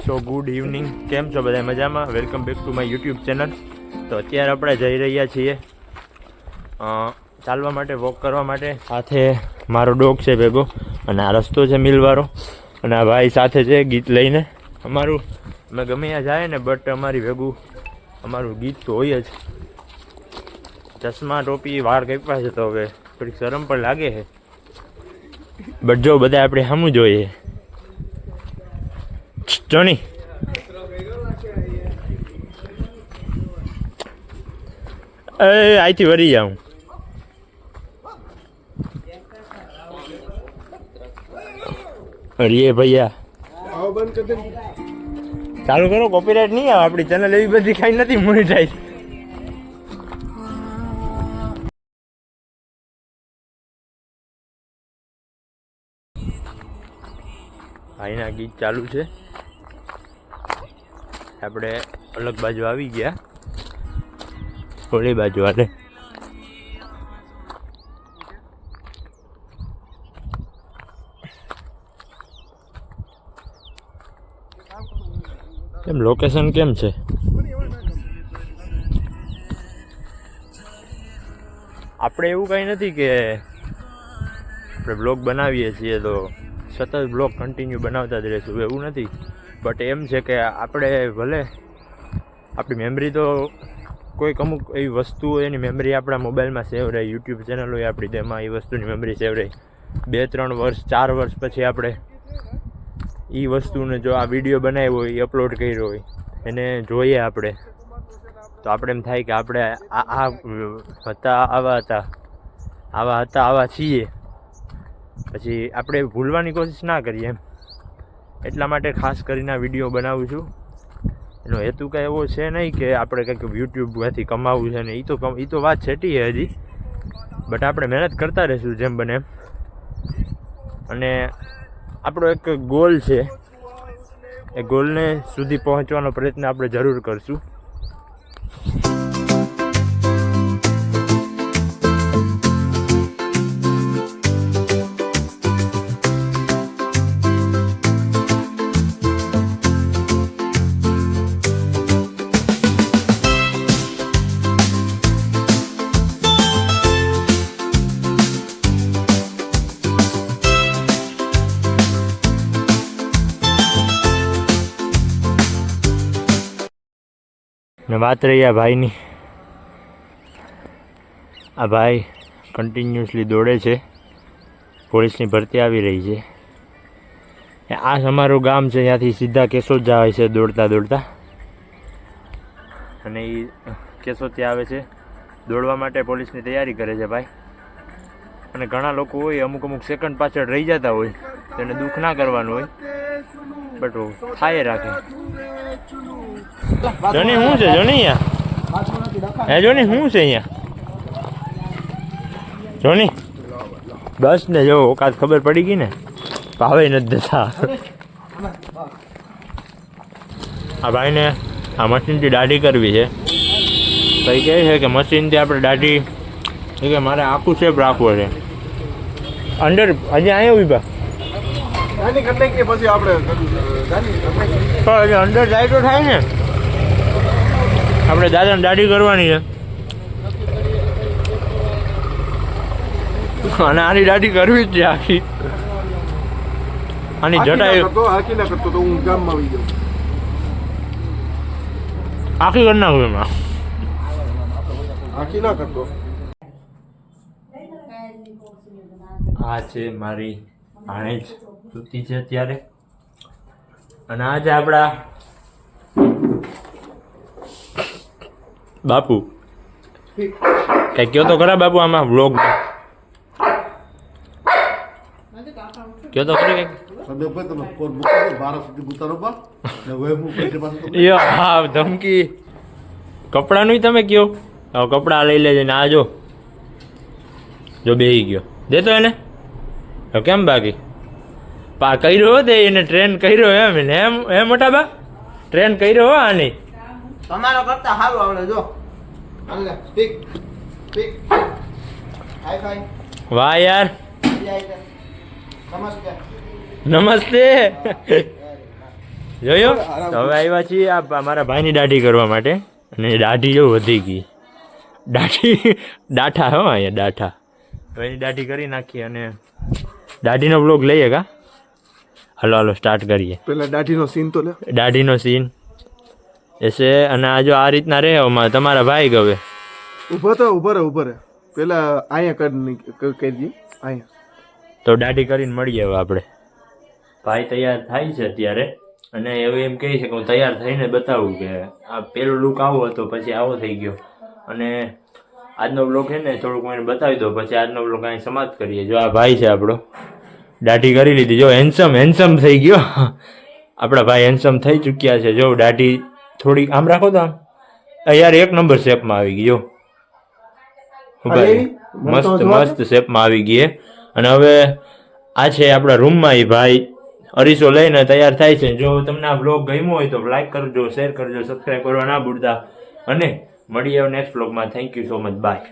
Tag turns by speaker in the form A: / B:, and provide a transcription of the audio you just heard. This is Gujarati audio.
A: સો ગુડ ઇવનિંગ કેમ છો બધા મજામાં? Welcome back to my YouTube channel તો અત્યારે આપણે જઈ રહ્યા છીએ ચાલવા માટે વોક કરવા માટે. સાથે મારો ડોગ છે ભેગો, અને આ રસ્તો છે મિલવાળો. અને આ ભાઈ સાથે છે ગીત લઈને. અમારું, અમે ગમે ત્યાં જાય ને બટ અમારી ભેગું, અમારું ગીત તો હોય જ. ચશ્મા, ટોપી, વાળ કાપ્યા છે તો હવે થોડીક શરમ પણ લાગે છે. બટ જો બધા આપણે સામું જોઈએ. જોની એ અહીંથી વરી જાઉં. અરે ભૈયા. ચાલુ કરો કોપીરાઇટ નહીં આવે. આપણી ચેનલ એવી બધી કાંઈ નથી મોનિટાઈઝ ભાઈના ગીત ચાલુ છે. આપણે અલગ બાજુ આવી ગયા. ઓલી બાજુ હાલે. કેમ લોકેશન કેમ છે? આપણે એવું કંઈ નથી કે આપણે બ્લોગ બનાવીએ છીએ તો સતત બ્લોગ કન્ટિન્યુ બનાવતા જ રહીશું. એવું નથી. બટ એમ છે કે આપણે ભલે આપણી મેમરી તો કોઈક અમુક એવી વસ્તુ એની મેમરી આપણા મોબાઈલમાં સેવ રહી યુટ્યુબ ચેનલ હોય આપણી, તેમાં એ વસ્તુની મેમરી સેવ રહી. બે, ત્રણ વર્ષ, ચાર વર્ષ પછી આપણે એ વસ્તુને જો આ વીડિયો બનાવ્યો હોય એ અપલોડ કર્યો હોય, એને જોઈએ આપણે. તો આપણે એમ થાય કે આપણે આ આ હતા, આવા હતા આવા હતા, આવા છીએ. પછી આપણે ભૂલવાની કોશિશ ના કરીએ એમ. એટલા માટે ખાસ કરીને વીડિયો બનાવું છું. એનો હેતુ કાંઈ એવો છે નહીં કે આપણે કંઈક યુટ્યુબમાંથી કમાવવું છે ને એ તો એ તો વાત છેટી છે હજી. બટ આપણે મહેનત કરતા રહીશું જેમ બને અને આપણો એક ગોલ છે. એ ગોલને સુધી પહોંચવાનો પ્રયત્ન આપણે જરૂર કરશું. ને વાત રહી આ ભાઈની. આ ભાઈ કન્ટિન્યુઅસલી દોડે છે. પોલીસની ભરતી આવી રહી છે. આ અમારું ગામ છે, ત્યાંથી સીધા કેશોદ જાય છે દોડતા દોડતા. અને એ કેશોદથી આવે છે. દોડવા માટે પોલીસની તૈયારી કરે છે ભાઈ. અને ઘણા લોકો હોય, અમુક અમુક સેકન્ડ પાછળ રહી જતા હોય, તેને દુઃખ ના કરવાનું હોય. બટ થાય રાખે જોની શું છે જોની અહીંયા હે જોની શું છે અહીંયા જોની બસ ને જો ઓકાત ખબર પડી ગઈ ને? ભાવે નથી દેતા. આ ભાઈને આ મશીનથી દાઢી કરવી છે. ભાઈ એ કહે છે કે મશીનથી આપણે દાઢી, એ કે મારે આખું શેપ રાખવો છે. અંડર હજી અહીંયા
B: ઊભા પછી આપણે
A: અંડર જાય તો થાય ને. આપણે દાદાને દાઢી કરવાની છે. અને આની દાઢી કરવી જ છે આખી. આની જટાઈ
B: કરતો, ના કરતો તો હું ગામમાં આવી જાઉં.
A: આખી કરી નાખું એમાં.
B: આખી ના કરતો.
A: આ છે મારી ભાણેજ સૂતી છે અત્યારે. અને આજે આપણા બાપુ. કઈ કયો તો ખરા બાપુ આમાં વ્લોગ કયો તો ખરી
B: હવે હું
A: ધમકી. કપડાનું તમે કયો? કપડાં લઈ લેજે ને આ જો. જો બેહી ગયો. દેતો એને. હવે કેમ બાકી? પા કર્યો તે એને ટ્રેન કર્યો એમ એને. એમ એમ મોટા બા ટ્રેન કર્યો હો આની.
C: તમારો કરતા સારું આવડે જો. સ્પીક સ્પીક હાય ફાઈ
A: વાહ યાર.
C: નમસ્તે.
A: નમસ્તે. જોયો? તો હવે આવ્યા છીએ આ મારા ભાઈની દાઢી કરવા માટે. અને દાઢી જો વધી ગઈ. દાઢી દાઠા હો અહીંયા દાઠા હવે એની દાઢી કરી નાખીએ અને દાઢીનો બ્લોગ લઈએ કા? હાલો હલો સ્ટાર્ટ કરીએ.
D: પેલા દાઢીનો સીન તો લે
A: દાઢીનો સીન એસે અને આ જો આ રીતના રહે અમારે તમારા ભાઈ ગવે
D: ઊભો તો ઊભો રહે ઊભો રહે. પેલા અહીંયા કરી કહી દઈએ અહીંયા.
A: તો દાઢી કરીને મળીએ હવે આપણે. ભાઈ તૈયાર થાય છે અત્યારે અને એવું એમ કહે છે કે હું તૈયાર થઈને બતાવું કે આ પેલો લુક આવો હતો પછી આવો થઈ ગયો. અને આજનો બ્લોગ છે ને થોડુંક મને બતાવી દો પછી આજનો બ્લોગ અહીં સમાપ્ત કરીએ. જો આ ભાઈ છે આપણો. દાઢી કરી લીધી. જો હેન્સમ હેન્સમ થઈ ગયો. આપણા ભાઈ હેન્સમ થઈ ચૂક્યા છે. જો દાઢી થોડી આમ રાખો તો આમ. યાર એક નંબર શેપમાં આવી ગયો ભાઈ મસ્ત મસ્ત શેપમાં આવી ગઈ અને હવે આ છે આપણા રૂમમાં એ ભાઈ. અરીસો લઈને તૈયાર થાય છે. જો તમને આ બ્લોગ ગમ્યો હોય તો લાઈક કરજો શેર કરજો સબસ્ક્રાઈબ કરવા ના ભૂલતા. અને મળીએ નેક્સ્ટ બ્લોગમાં thank you so much bye